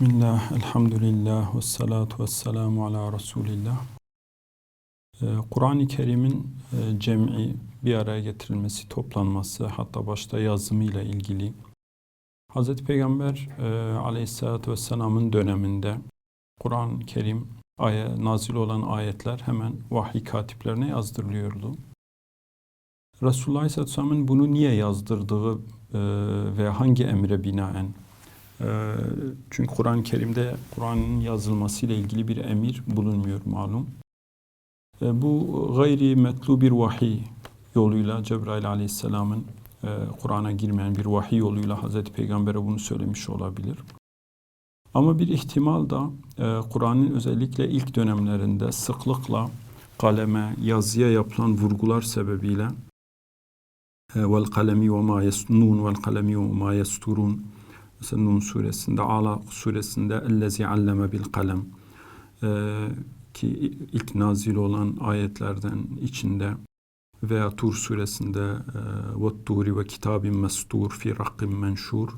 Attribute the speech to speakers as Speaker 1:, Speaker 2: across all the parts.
Speaker 1: Bismillah, elhamdülillah, ve salatu ve selamu ala Resulillah. Ee, Kur'an-ı Kerim'in e, cem'i bir araya getirilmesi, toplanması, hatta başta yazımıyla ilgili Hz. Peygamber e, vesselamın döneminde Kur'an-ı Kerim aya, nazil olan ayetler hemen vahiy katiplerine yazdırılıyordu. Resulullah Aleyhisselatü Vesselam'ın bunu niye yazdırdığı e, ve hangi emre binaen Çünkü Kur'an-ı Kerim'de Kur'an'ın yazılmasıyla ilgili bir emir bulunmuyor malum. Ee, bu gayri metlu bir vahiy yoluyla Cebrail aleyhisselamın e, Kur'an'a girmeyen bir vahiy yoluyla Hazreti Peygamber'e bunu söylemiş olabilir. Ama bir ihtimal da e, Kur'an'ın özellikle ilk dönemlerinde sıklıkla kaleme, yazıya yapılan vurgular sebebiyle e, vel kalemi ve ma yesnun vel kalemi ve ma yesturun Mesela Nun suresinde, Alak suresinde ellezi alleme bil kalem ee, ki ilk nazil olan ayetlerden içinde veya Tur suresinde ve turi ve kitabin mestur fi rakkim menşur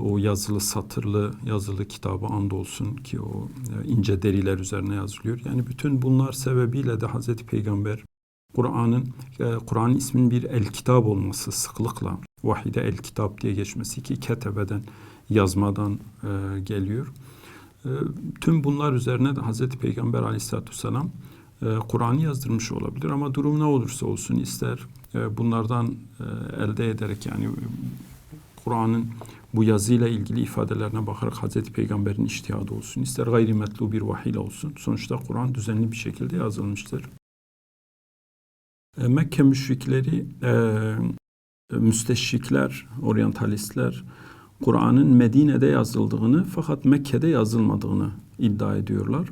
Speaker 1: o yazılı satırlı yazılı kitabı andolsun ki o ince deriler üzerine yazılıyor. Yani bütün bunlar sebebiyle de Hazreti Peygamber Kur'an'ın Kur'an'ın ismin bir el kitap olması sıklıkla vahide el kitap diye geçmesi ki ketebeden yazmadan e, geliyor. E, tüm bunlar üzerine de Hazreti Peygamber aleyhissalatü vesselam e, Kur'an'ı yazdırmış olabilir ama durum ne olursa olsun ister e, bunlardan e, elde ederek yani Kur'an'ın bu yazıyla ilgili ifadelerine bakarak Hazreti Peygamber'in iştihadı olsun, ister gayrimetlu bir vahiy olsun. Sonuçta Kur'an düzenli bir şekilde yazılmıştır. E, Mekke müşrikleri e, müsteşrikler, oryantalistler Kur'an'ın Medine'de yazıldığını fakat Mekke'de yazılmadığını iddia ediyorlar.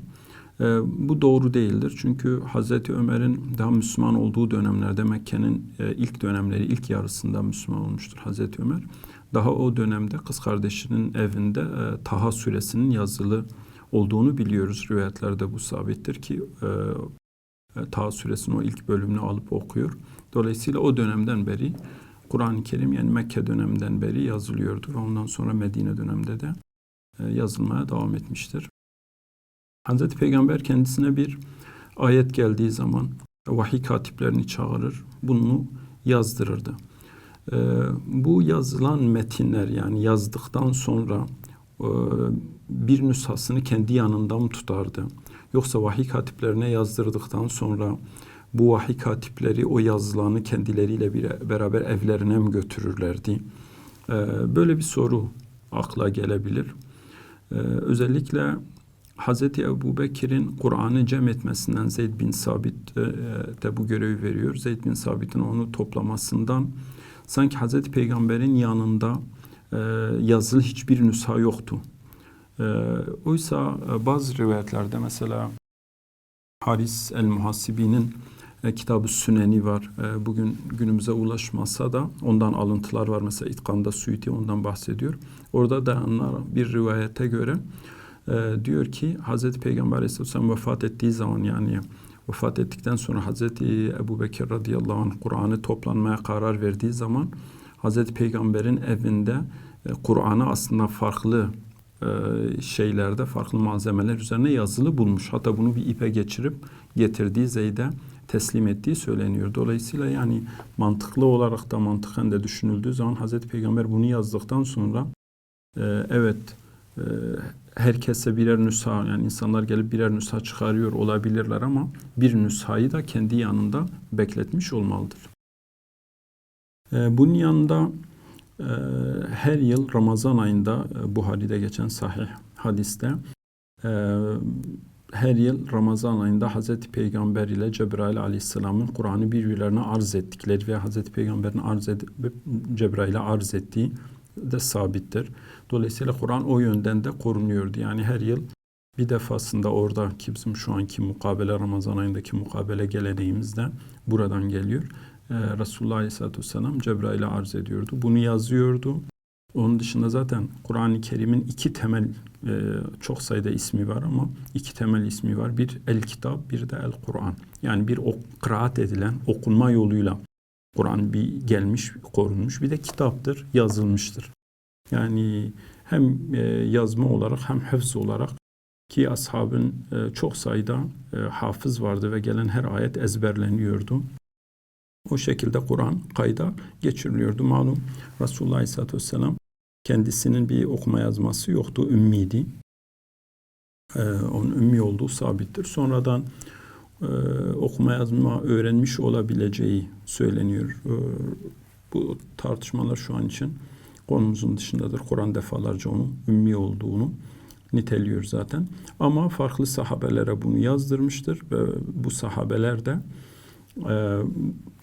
Speaker 1: E, bu doğru değildir. Çünkü Hazreti Ömer'in daha Müslüman olduğu dönemlerde Mekke'nin e, ilk dönemleri, ilk yarısında Müslüman olmuştur Hazreti Ömer. Daha o dönemde kız kardeşinin evinde e, Taha suresinin yazılı olduğunu biliyoruz. Rivayetlerde bu sabittir ki e, e Taha suresinin o ilk bölümünü alıp okuyor. Dolayısıyla o dönemden beri Kur'an-ı Kerim yani Mekke döneminden beri yazılıyordur. Ondan sonra Medine döneminde de e, yazılmaya devam etmiştir. Hazreti Peygamber kendisine bir ayet geldiği zaman vahiy katiplerini çağırır, bunu yazdırırdı. E, bu yazılan metinler yani yazdıktan sonra e, bir nüshasını kendi yanında mı tutardı? Yoksa vahiy katiplerine yazdırdıktan sonra bu vahiy katipleri o yazılanı kendileriyle bir, beraber evlerine mi götürürlerdi? Ee, böyle bir soru akla gelebilir. Ee, özellikle Hz. Ebu Bekir'in Kur'an'ı cem etmesinden Zeyd bin Sabit e, de bu görevi veriyor. Zeyd bin Sabit'in onu toplamasından sanki Hz. Peygamber'in yanında e, yazılı hiçbir nüsha yoktu. E, oysa bazı rivayetlerde mesela Haris el-Muhasibi'nin e, Kitab-ı Süneni var. E, bugün günümüze ulaşmasa da ondan alıntılar var. Mesela İtkan'da Suyuti ondan bahsediyor. Orada dayanlar bir rivayete göre e, diyor ki Hazreti Peygamber Aleyhisselam vefat ettiği zaman yani vefat ettikten sonra Hazreti Ebu Bekir radıyallahu anh Kur'an'ı toplanmaya karar verdiği zaman Hazreti Peygamber'in evinde e, Kur'an'ı aslında farklı e, şeylerde farklı malzemeler üzerine yazılı bulmuş. Hatta bunu bir ipe geçirip getirdiği Zeyd'e teslim ettiği söyleniyor. Dolayısıyla yani mantıklı olarak da mantıken de düşünüldüğü zaman Hazreti Peygamber bunu yazdıktan sonra e, evet e, herkese birer nüsha yani insanlar gelip birer nüsha çıkarıyor olabilirler ama bir nüshayı da kendi yanında bekletmiş olmalıdır. E, bunun yanında e, her yıl Ramazan ayında e, Buhari'de geçen sahih hadiste e, her yıl Ramazan ayında Hazreti Peygamber ile Cebrail Aleyhisselam'ın Kur'an'ı birbirlerine arz ettikleri ve Hazreti Peygamber'in arz edip Cebrail'e arz ettiği de sabittir. Dolayısıyla Kur'an o yönden de korunuyordu. Yani her yıl bir defasında orada bizim şu anki mukabele Ramazan ayındaki mukabele geleneğimiz de buradan geliyor. Ee, Resulullah Aleyhisselatü Vesselam Cebrail'e arz ediyordu. Bunu yazıyordu. Onun dışında zaten Kur'an-ı Kerim'in iki temel e, çok sayıda ismi var ama iki temel ismi var. Bir el kitap, bir de el Kur'an. Yani bir ok, kıraat edilen, okunma yoluyla Kur'an bir gelmiş, korunmuş. Bir de kitaptır, yazılmıştır. Yani hem e, yazma olarak hem hıfz olarak ki ashabın e, çok sayıda e, hafız vardı ve gelen her ayet ezberleniyordu. O şekilde Kur'an kayda geçiriliyordu. Malum Resulullah Aleyhisselatü Vesselam kendisinin bir okuma yazması yoktu, ümmiydi. Ee, onun ümmi olduğu sabittir. Sonradan e, okuma yazma öğrenmiş olabileceği söyleniyor. E, bu tartışmalar şu an için konumuzun dışındadır. Kur'an defalarca onun ümmi olduğunu niteliyor zaten. Ama farklı sahabelere bunu yazdırmıştır ve bu sahabeler de e,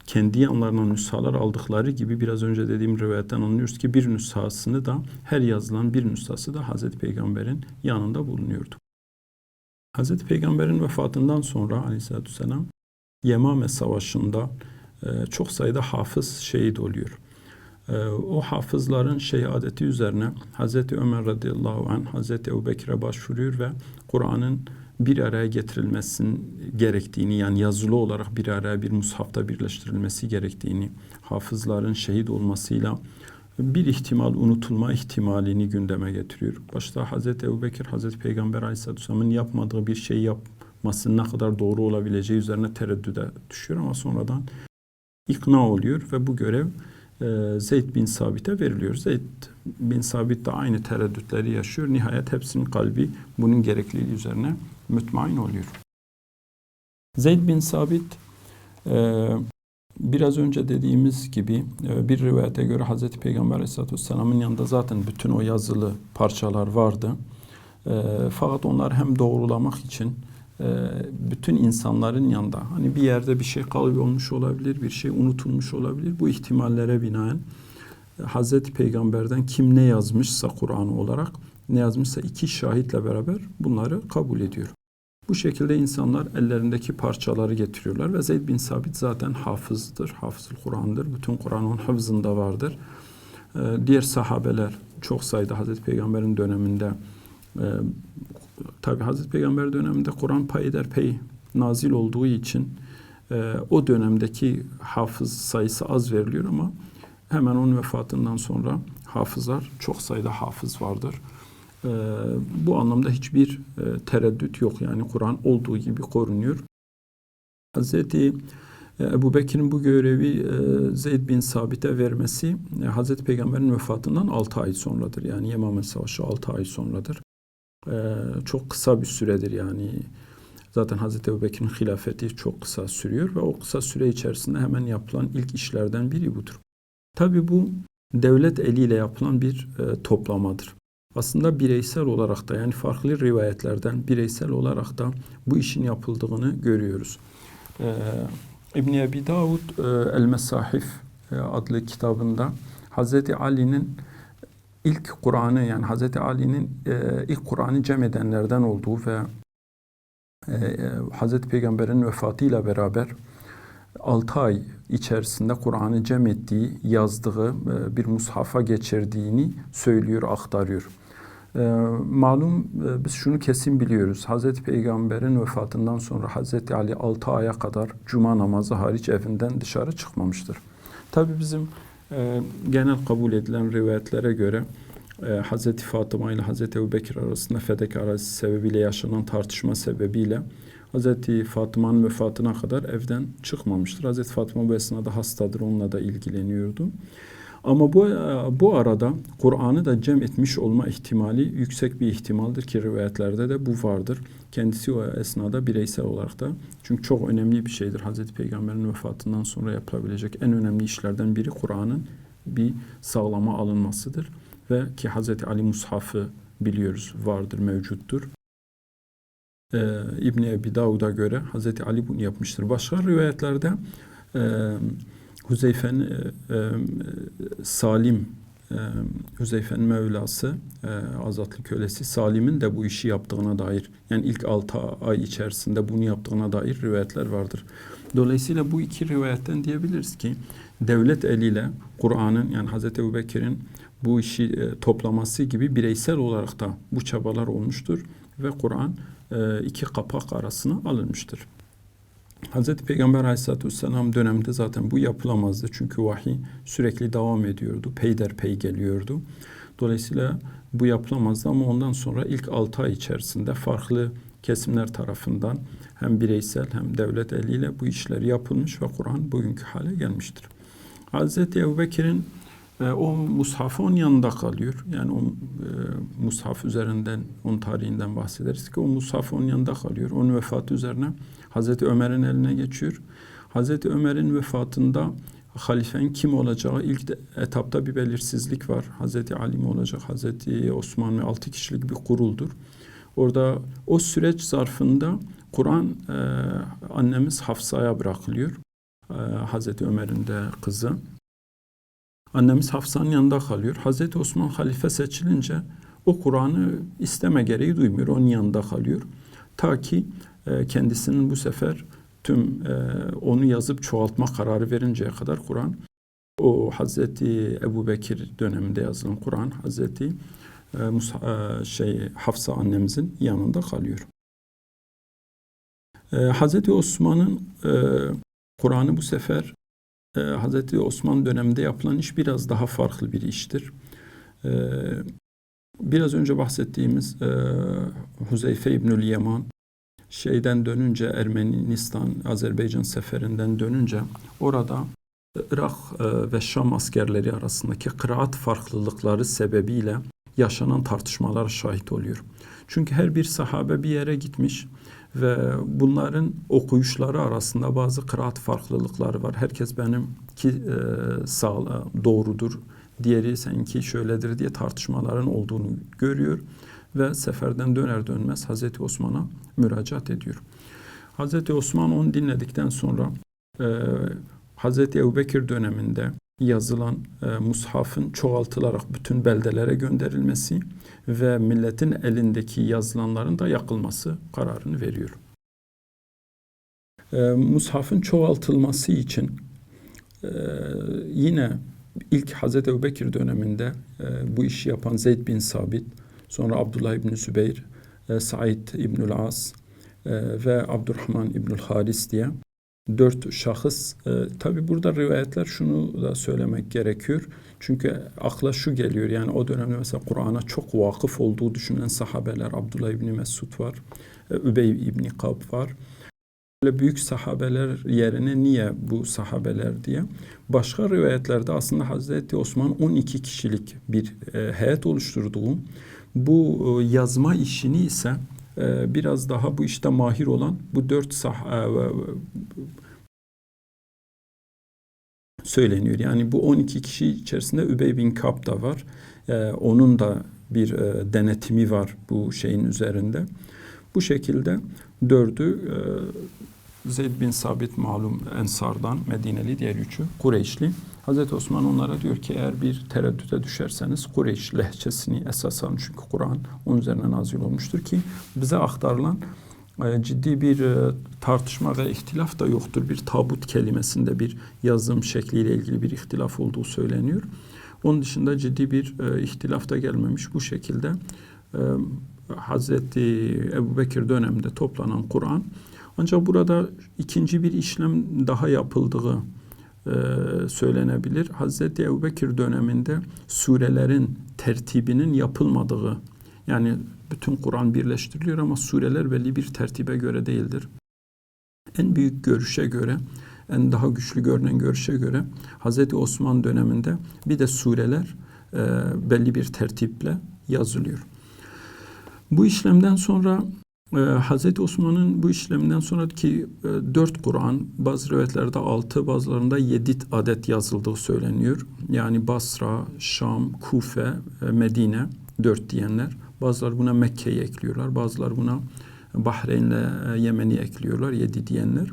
Speaker 1: kendi yanlarına nüshalar aldıkları gibi biraz önce dediğim rivayetten anlıyoruz ki bir nüshasını da her yazılan bir nüshası da Hazreti Peygamber'in yanında bulunuyordu. Hazreti Peygamber'in vefatından sonra aleyhissalatü vesselam Yemame Savaşı'nda e, çok sayıda hafız şehit oluyor. E, o hafızların şehadeti üzerine Hazreti Ömer radıyallahu anh Hazreti Ebu Bekir'e başvuruyor ve Kur'an'ın bir araya getirilmesinin gerektiğini yani yazılı olarak bir araya bir mushafta birleştirilmesi gerektiğini hafızların şehit olmasıyla bir ihtimal unutulma ihtimalini gündeme getiriyor. Başta Hazreti Ebu Bekir, Hazreti Peygamber Aleyhisselatü Vesselam'ın yapmadığı bir şey yapmasının ne kadar doğru olabileceği üzerine tereddüde düşüyor ama sonradan ikna oluyor ve bu görev e, Zeyd bin Sabit'e veriliyor. Zeyd bin Sabit de aynı tereddütleri yaşıyor. Nihayet hepsinin kalbi bunun gerekliliği üzerine mütmain oluyor. Zeyd bin Sabit e, biraz önce dediğimiz gibi e, bir rivayete göre Hazreti Peygamber Aleyhisselatü Vesselam'ın yanında zaten bütün o yazılı parçalar vardı. E, fakat onlar hem doğrulamak için bütün insanların yanında hani bir yerde bir şey olmuş olabilir, bir şey unutulmuş olabilir. Bu ihtimallere binaen Hazreti Peygamber'den kim ne yazmışsa Kur'an olarak ne yazmışsa iki şahitle beraber bunları kabul ediyor. Bu şekilde insanlar ellerindeki parçaları getiriyorlar ve Zeyd bin Sabit zaten hafızdır, hafızıl Kur'an'dır. Bütün Kur'an onun hafızında vardır. Ee, diğer sahabeler çok sayıda Hazreti Peygamber'in döneminde e, tabi Hazreti Peygamber döneminde Kur'an pey nazil olduğu için e, o dönemdeki hafız sayısı az veriliyor ama hemen onun vefatından sonra hafızlar çok sayıda hafız vardır. E, bu anlamda hiçbir e, tereddüt yok. Yani Kur'an olduğu gibi korunuyor. Hazreti e, Ebu Bekir'in bu görevi e, Zeyd bin Sabit'e vermesi e, Hazreti Peygamber'in vefatından 6 ay sonradır. Yani Yemame Savaşı 6 ay sonradır. E, çok kısa bir süredir yani. Zaten Hazreti Ebu Bekir'in hilafeti çok kısa sürüyor ve o kısa süre içerisinde hemen yapılan ilk işlerden biri budur. Tabi bu devlet eliyle yapılan bir e, toplamadır. Aslında bireysel olarak da yani farklı rivayetlerden bireysel olarak da bu işin yapıldığını görüyoruz. Ee, İbn Ebi Davud e, El Mesahif e, adlı kitabında Hazreti Ali'nin ilk Kur'an'ı yani Hazreti Ali'nin e, ilk Kur'an'ı cem edenlerden olduğu ve e, e Hazreti Peygamber'in vefatıyla beraber 6 ay içerisinde Kur'an'ı cem ettiği, yazdığı, e, bir mushafa geçirdiğini söylüyor, aktarıyor. E, malum e, biz şunu kesin biliyoruz. Hazreti Peygamber'in vefatından sonra Hazreti Ali 6 aya kadar cuma namazı hariç evinden dışarı çıkmamıştır. Tabi bizim genel kabul edilen rivayetlere göre Hazreti Fatıma ile Hazreti Ebubekir arasında fedakarlığı sebebiyle yaşanan tartışma sebebiyle Hazreti Fatıma'nın vefatına kadar evden çıkmamıştır. Hazreti Fatıma bu esnada hastadır, onunla da ilgileniyordu. Ama bu bu arada Kur'an'ı da cem etmiş olma ihtimali yüksek bir ihtimaldir ki rivayetlerde de bu vardır. Kendisi o esnada bireysel olarak da çünkü çok önemli bir şeydir. Hazreti Peygamber'in vefatından sonra yapılabilecek en önemli işlerden biri Kur'an'ın bir sağlama alınmasıdır. Ve ki Hazreti Ali Mushaf'ı biliyoruz vardır, mevcuttur e, İbni Ebi Davud'a göre Hazreti Ali bunu yapmıştır. Başka rivayetlerde e, Huzeyfe'nin e, e, Salim e, Huzeyfe'nin Mevlası e, azatlı kölesi Salim'in de bu işi yaptığına dair yani ilk altı ay içerisinde bunu yaptığına dair rivayetler vardır. Dolayısıyla bu iki rivayetten diyebiliriz ki devlet eliyle Kur'an'ın yani Hazreti Ebu Bekir'in bu işi e, toplaması gibi bireysel olarak da bu çabalar olmuştur ve Kur'an e, iki kapak arasına alınmıştır. Hz. Peygamber Aleyhisselatü Vesselam döneminde zaten bu yapılamazdı. Çünkü vahiy sürekli devam ediyordu. Peyderpey geliyordu. Dolayısıyla bu yapılamazdı ama ondan sonra ilk 6 ay içerisinde farklı kesimler tarafından hem bireysel hem devlet eliyle bu işler yapılmış ve Kur'an bugünkü hale gelmiştir. Hazreti Ebubekir'in e, o mushafı onun yanında kalıyor. Yani o e, mushaf üzerinden, onun tarihinden bahsederiz ki o mushaf onun yanında kalıyor. Onun vefatı üzerine Hazreti Ömer'in eline geçiyor. Hazreti Ömer'in vefatında halifenin kim olacağı ilk de, etapta bir belirsizlik var. Hazreti Ali mi olacak, Hazreti Osman mı? Altı kişilik bir kuruldur. Orada o süreç zarfında Kur'an e, annemiz Hafsa'ya bırakılıyor. E, Hazreti Ömer'in de kızı. Annemiz Hafsa'nın yanında kalıyor. Hazreti Osman halife seçilince o Kur'an'ı isteme gereği duymuyor. Onun yanında kalıyor. Ta ki e, kendisinin bu sefer tüm e, onu yazıp çoğaltma kararı verinceye kadar Kur'an o Hazreti Ebu Bekir döneminde yazılan Kur'an Hazreti e, e, şey Hafsa annemizin yanında kalıyor. Hazreti Osman'ın Kur'an'ı bu sefer Hazreti Osman döneminde yapılan iş biraz daha farklı bir iştir. Biraz önce bahsettiğimiz Huzeyfe İbnül Yaman şeyden dönünce Ermenistan, Azerbaycan seferinden dönünce orada Irak e, ve Şam askerleri arasındaki kıraat farklılıkları sebebiyle yaşanan tartışmalara şahit oluyor. Çünkü her bir sahabe bir yere gitmiş ve bunların okuyuşları arasında bazı kıraat farklılıkları var. Herkes benim ki e, sağ, doğrudur, diğeri seninki şöyledir diye tartışmaların olduğunu görüyor ve seferden döner dönmez Hazreti Osman'a müracaat ediyor. Hazreti Osman onu dinledikten sonra e, Hazreti Ebubekir döneminde yazılan e, mushafın çoğaltılarak bütün beldelere gönderilmesi ve milletin elindeki yazılanların da yakılması kararını veriyor. E, mushafın çoğaltılması için e, yine ilk Hazreti Ebubekir döneminde e, bu işi yapan Zeyd bin Sabit, sonra Abdullah İbni Zübeyir, e, Said İbnül As e, ve Abdurrahman İbnül Haris diye dört şahıs. E, Tabi burada rivayetler şunu da söylemek gerekiyor. Çünkü akla şu geliyor yani o dönemde mesela Kur'an'a çok vakıf olduğu düşünülen sahabeler Abdullah İbni Mesud var, e, Übey İbni Kab var. Böyle büyük sahabeler yerine niye bu sahabeler diye. Başka rivayetlerde aslında Hazreti Osman 12 kişilik bir e, heyet oluşturduğu bu e, yazma işini ise e, biraz daha bu işte mahir olan bu dört sah e, söyleniyor. Yani bu 12 kişi içerisinde Übey bin Kab da var. Onun da bir denetimi var bu şeyin üzerinde. Bu şekilde dördü Zeyd bin Sabit malum Ensar'dan Medineli diğer üçü Kureyşli. Hazreti Osman onlara diyor ki eğer bir tereddüte düşerseniz Kureyş lehçesini esas alın. Çünkü Kur'an onun üzerine nazil olmuştur ki bize aktarılan e, ciddi bir e, tartışma ve ihtilaf da yoktur. Bir tabut kelimesinde bir yazım şekliyle ilgili bir ihtilaf olduğu söyleniyor. Onun dışında ciddi bir e, ihtilaf da gelmemiş. Bu şekilde Hazreti Ebu Bekir döneminde toplanan Kur'an ancak burada ikinci bir işlem daha yapıldığı e, söylenebilir. Hazreti Ebubekir döneminde surelerin tertibinin yapılmadığı yani bütün Kur'an birleştiriliyor ama sureler belli bir tertibe göre değildir. En büyük görüşe göre, en daha güçlü görünen görüşe göre Hazreti Osman döneminde bir de sureler e, belli bir tertiple yazılıyor. Bu işlemden sonra ee, Hz. Osman'ın bu işleminden sonraki e, dört Kur'an, bazı rivayetlerde altı, bazılarında yedi adet yazıldığı söyleniyor. Yani Basra, Şam, Kufe, e, Medine dört diyenler. Bazıları buna Mekke'yi ekliyorlar, bazıları buna Bahreyn'le e, Yemen'i ekliyorlar, yedi diyenler.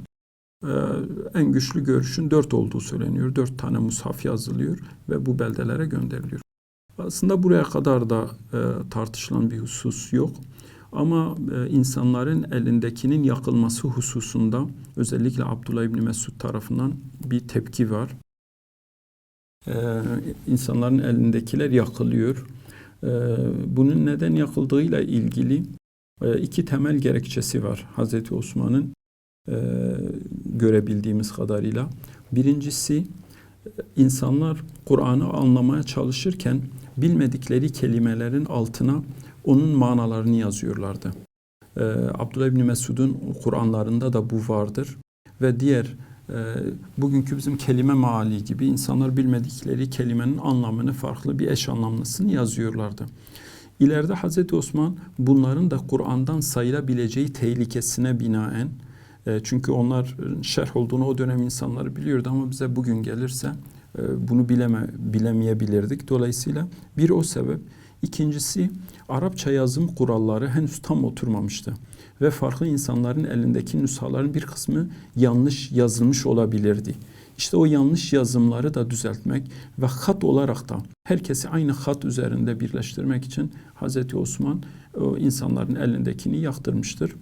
Speaker 1: En güçlü görüşün dört olduğu söyleniyor. Dört tane mushaf yazılıyor ve bu beldelere gönderiliyor. Aslında buraya kadar da tartışılan bir husus yok. Ama e, insanların elindekinin yakılması hususunda özellikle Abdullah İbni Mesud tarafından bir tepki var. E, insanların elindekiler yakılıyor. E, bunun neden yakıldığıyla ilgili e, iki temel gerekçesi var Hazreti Osman'ın e, görebildiğimiz kadarıyla. Birincisi insanlar Kur'an'ı anlamaya çalışırken bilmedikleri kelimelerin altına onun manalarını yazıyorlardı. Ee, Abdullah İbni Mesud'un Kur'anlarında da bu vardır. Ve diğer e, bugünkü bizim kelime maali gibi insanlar bilmedikleri kelimenin anlamını farklı bir eş anlamlısını yazıyorlardı. İleride Hazreti Osman bunların da Kur'an'dan sayılabileceği tehlikesine binaen e, çünkü onlar şerh olduğunu o dönem insanları biliyordu ama bize bugün gelirse e, bunu bileme bilemeyebilirdik. Dolayısıyla bir o sebep, ikincisi Arapça yazım kuralları henüz tam oturmamıştı ve farklı insanların elindeki nüshaların bir kısmı yanlış yazılmış olabilirdi. İşte o yanlış yazımları da düzeltmek ve hat olarak da herkesi aynı hat üzerinde birleştirmek için Hazreti Osman o insanların elindekini yaktırmıştır.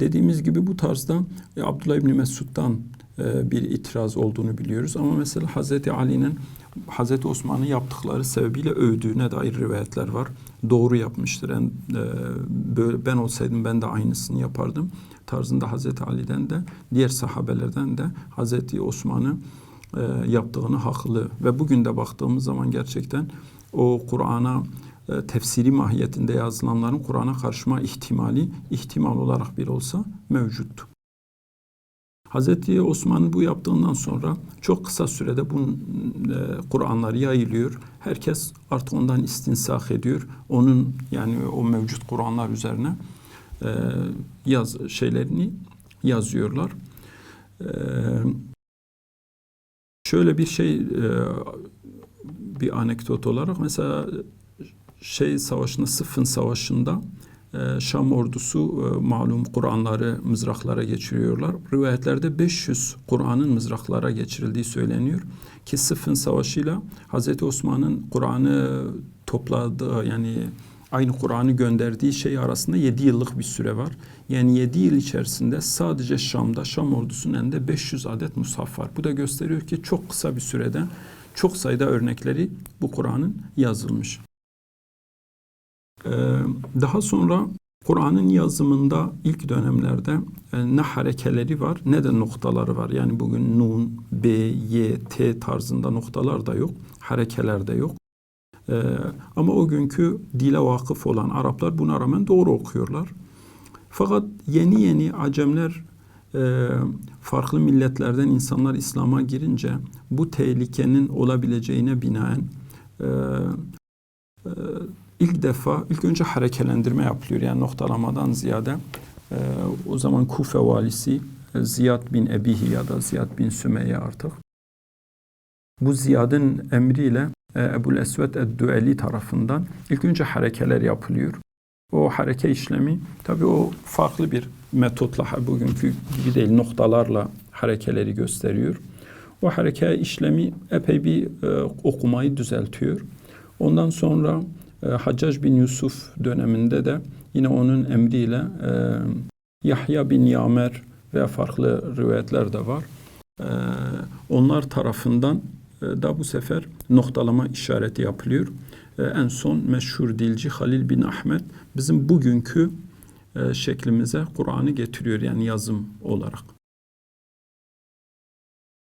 Speaker 1: Dediğimiz gibi bu tarzda e, Abdullah İbni Mesud'dan e, bir itiraz olduğunu biliyoruz. Ama mesela Hazreti Ali'nin Hazreti Osman'ın yaptıkları sebebiyle övdüğüne dair rivayetler var. Doğru yapmıştır. Yani, e, böyle ben olsaydım ben de aynısını yapardım. Tarzında Hazreti Ali'den de diğer sahabelerden de Hazreti Osman'ı e, yaptığını haklı. Ve bugün de baktığımız zaman gerçekten o Kur'an'a tefsiri mahiyetinde yazılanların Kur'an'a karşıma ihtimali ihtimal olarak bir olsa mevcuttu. Hazreti Osman bu yaptığından sonra çok kısa sürede bu e, Kur'anlar yayılıyor. Herkes artık ondan istinsah ediyor. Onun yani o mevcut Kur'anlar üzerine e, yaz şeylerini yazıyorlar. E, şöyle bir şey e, bir anekdot olarak mesela şey savaşında Sıffın savaşında ee, Şam ordusu e, malum Kur'anları mızraklara geçiriyorlar. Rivayetlerde 500 Kur'an'ın mızraklara geçirildiği söyleniyor. Ki Sıffın Savaşı'yla Hazreti Osman'ın Kur'an'ı topladığı yani aynı Kur'an'ı gönderdiği şey arasında 7 yıllık bir süre var. Yani 7 yıl içerisinde sadece Şam'da, Şam ordusunun elinde 500 adet mushaf var. Bu da gösteriyor ki çok kısa bir sürede çok sayıda örnekleri bu Kur'an'ın yazılmış. Ee, daha sonra Kur'an'ın yazımında ilk dönemlerde e, ne harekeleri var ne de noktaları var. Yani bugün nun, b, y, t tarzında noktalar da yok, harekeler de yok. Ee, ama o günkü dile vakıf olan Araplar buna rağmen doğru okuyorlar. Fakat yeni yeni Acemler e, farklı milletlerden insanlar İslam'a girince bu tehlikenin olabileceğine binaen e, ilk defa ilk önce harekelendirme yapılıyor. Yani noktalamadan ziyade e, o zaman Kufe valisi e, Ziyad bin Ebihi ya da Ziyad bin Sümeyye artık. Bu Ziyad'ın emriyle e, Ebul Esved Eddüeli tarafından ilk önce harekeler yapılıyor. O hareke işlemi tabi o farklı bir metotla bugünkü gibi değil noktalarla harekeleri gösteriyor. O hareke işlemi epey bir e, okumayı düzeltiyor. Ondan sonra e, Haccac bin Yusuf döneminde de yine onun emriyle e, Yahya bin Yamer ve farklı rivayetler de var. E, onlar tarafından e, da bu sefer noktalama işareti yapılıyor. E, en son meşhur dilci Halil bin Ahmet bizim bugünkü e, şeklimize Kur'an'ı getiriyor yani yazım olarak.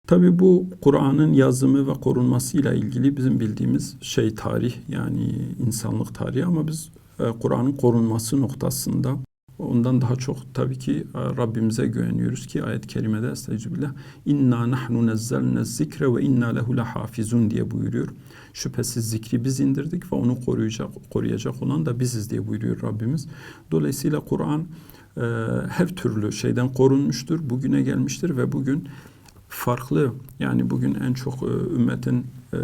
Speaker 1: Tabi bu Kur'an'ın yazımı ve korunmasıyla ilgili bizim bildiğimiz şey tarih yani insanlık tarihi ama biz e, Kur'an'ın korunması noktasında ondan daha çok tabii ki e, Rabbimize güveniyoruz ki ayet-i kerimede estağfirullah inna nahnu nezzelne zikre ve inna lehu lahafizun diye buyuruyor. Şüphesiz zikri biz indirdik ve onu koruyacak koruyacak olan da biziz diye buyuruyor Rabbimiz. Dolayısıyla Kur'an e, her türlü şeyden korunmuştur, bugüne gelmiştir ve bugün farklı yani bugün en çok e, ümmetin e,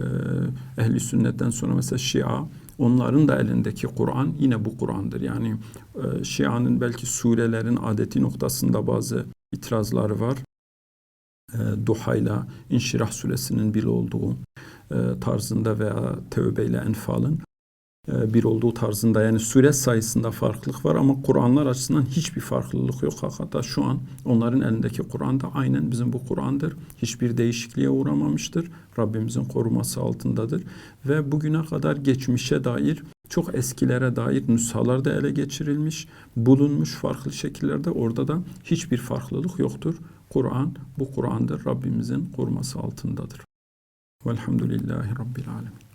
Speaker 1: ehli sünnetten sonra mesela Şia onların da elindeki Kur'an yine bu Kur'an'dır. Yani e, Şia'nın belki surelerin adeti noktasında bazı itirazları var. Duha'yla İnşirah suresinin bir olduğu tarzında veya Tevbe ile Enfal'ın bir olduğu tarzında yani sure sayısında farklılık var ama Kur'anlar açısından hiçbir farklılık yok. Hatta şu an onların elindeki Kur'an da aynen bizim bu Kur'an'dır. Hiçbir değişikliğe uğramamıştır. Rabbimizin koruması altındadır. Ve bugüne kadar geçmişe dair çok eskilere dair nüshalar da ele geçirilmiş, bulunmuş farklı şekillerde orada da hiçbir farklılık yoktur. Kur'an bu Kur'an'dır. Rabbimizin koruması altındadır. Velhamdülillahi Rabbil Alemin.